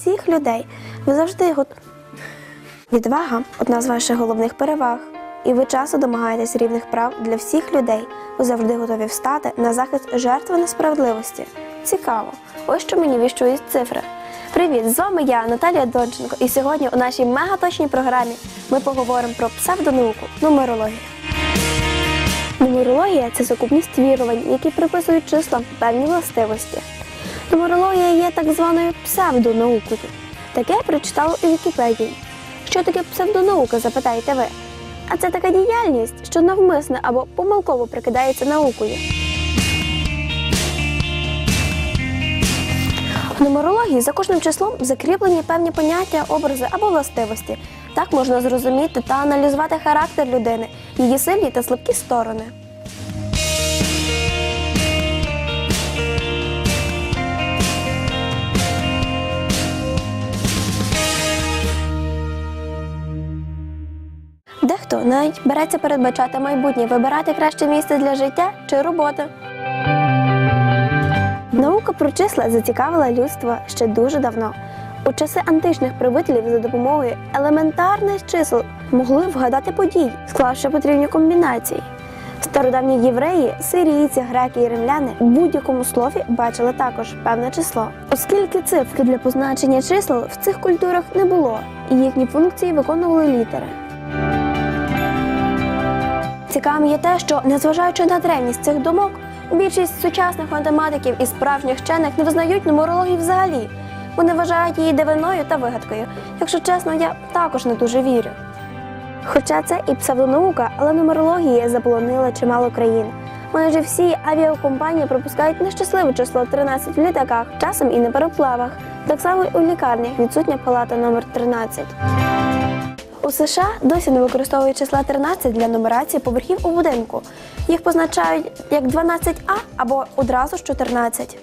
всіх людей. Ви завжди го... Відвага одна з ваших головних переваг. І ви часто домагаєтесь рівних прав для всіх людей. Ви завжди готові встати на захист жертви несправедливості. Цікаво. Ось що мені віщують цифри. Привіт! З вами я, Наталія Донченко, і сьогодні у нашій мегаточній програмі ми поговоримо про псевдонауку нумерологію. Нумерологія це сукупність вірувань, які приписують числам певні властивості. Нумерологія є так званою псевдонаукою. Таке я прочитала у Вікіпедії. Що таке псевдонаука, запитаєте ви? А це така діяльність, що навмисне або помилково прикидається наукою. В нумерології за кожним числом закріплені певні поняття, образи або властивості. Так можна зрозуміти та аналізувати характер людини, її сильні та слабкі сторони. Навіть береться передбачати майбутнє, вибирати краще місце для життя чи роботи. Наука про числа зацікавила людство ще дуже давно. У часи античних правителів за допомогою елементарних чисел могли вгадати події, склавши потрібні комбінації. Стародавні євреї, сирійці, греки і римляни в будь-якому слові бачили також певне число, оскільки цифр для позначення чисел в цих культурах не було, і їхні функції виконували літери. Цікавим є те, що незважаючи на древність цих думок, більшість сучасних математиків і справжніх вчених не визнають нумерологію взагалі. Вони вважають її дивиною та вигадкою. Якщо чесно, я також не дуже вірю. Хоча це і псевдонаука, але нумерологія заполонила чимало країн. Майже всі авіакомпанії пропускають нещасливе число 13 в літаках, часом і на пароплавах. Так само і у лікарнях відсутня палата номер 13. У США досі не використовують числа 13 для нумерації поверхів у будинку. Їх позначають як 12А або одразу ж 14.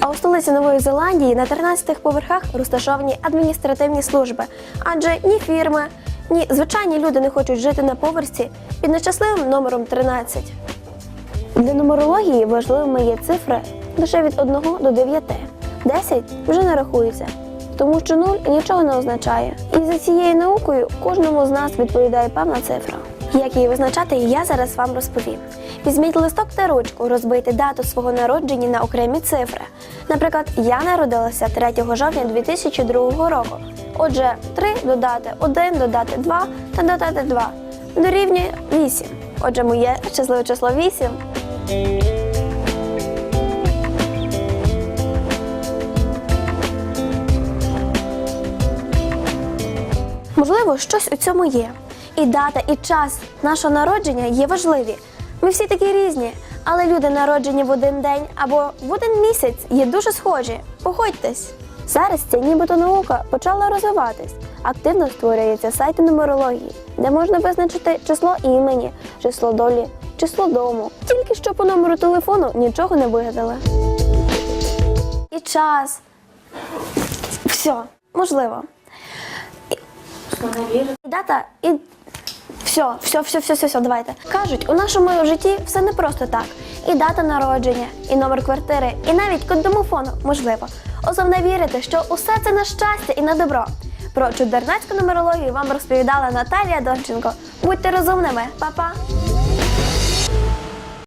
А у столиці Нової Зеландії на 13 поверхах розташовані адміністративні служби, адже ні фірми, ні звичайні люди не хочуть жити на поверсі під нещасливим номером 13. Для нумерології важливими є цифри лише від 1 до 9. 10 вже не рахується, тому що 0 нічого не означає. І за цією наукою кожному з нас відповідає певна цифра. Як її визначати, я зараз вам розповім. Візьміть листок та ручку, розбийте дату свого народження на окремі цифри. Наприклад, я народилася 3 жовтня 2002 року. Отже, 3 додати 1, додати 2 та додати 2 дорівнює 8. Отже, моє щасливе число 8. Можливо, щось у цьому є. І дата, і час нашого народження є важливі. Ми всі такі різні, але люди, народжені в один день або в один місяць, є дуже схожі. Погодьтесь. Зараз ця нібито наука почала розвиватись. Активно створюються сайти нумерології, де можна визначити число імені, число долі, число дому. Тільки що по номеру телефону нічого не вигадали. І час. Все, можливо. Дата і все, все, все, все, все, все, давайте. Кажуть, у нашому житті все не просто так. І дата народження, і номер квартири, і навіть код домофону можливо. Основне вірити, що усе це на щастя і на добро. Про чудернацьку нумерологію вам розповідала Наталія Донченко. Будьте розумними, Па-па!